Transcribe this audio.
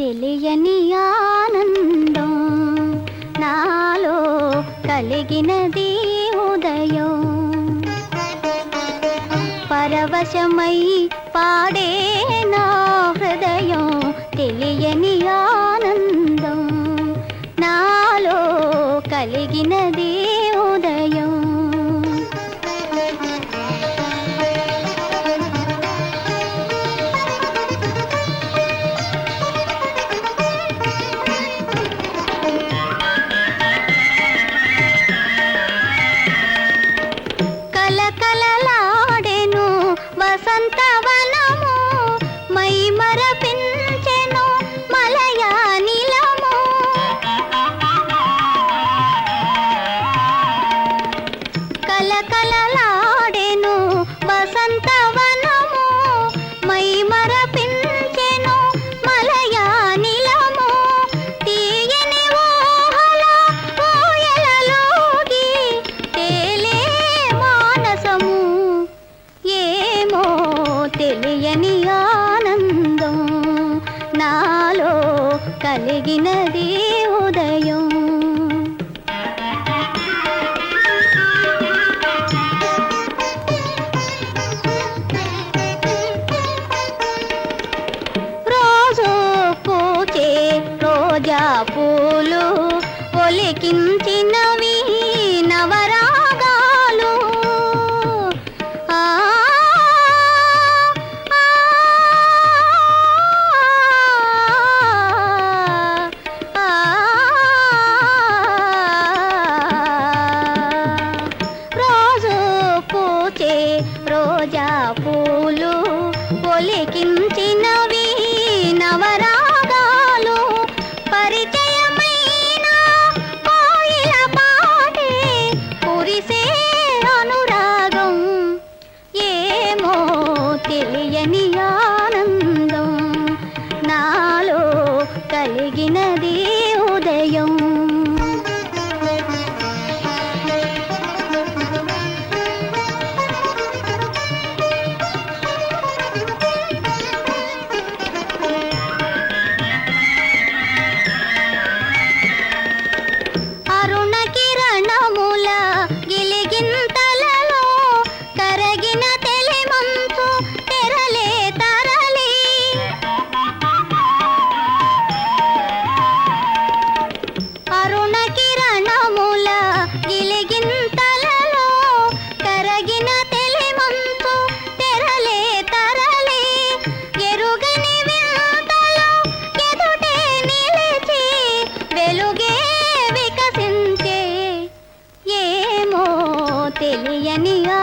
తెలియని ఆనందం నాలో కలిగినది ఉదయం పరవశమై పాడే నా హృదయం తెలియని ఆనందం తెలియని ఆనందం నాలో కలిగినది ఉదయం. రోజు పూచే రోజా పూలు ఒలికించినవి రోజా పూలు ఒలికించినవి నవరాగాలు. పరిచయమైన కోయిల పాటే కురిసే అనురాగం ఏమో తెలియని ఆనందం. నాలో కలిగినది ఉదయం. తెలియనియా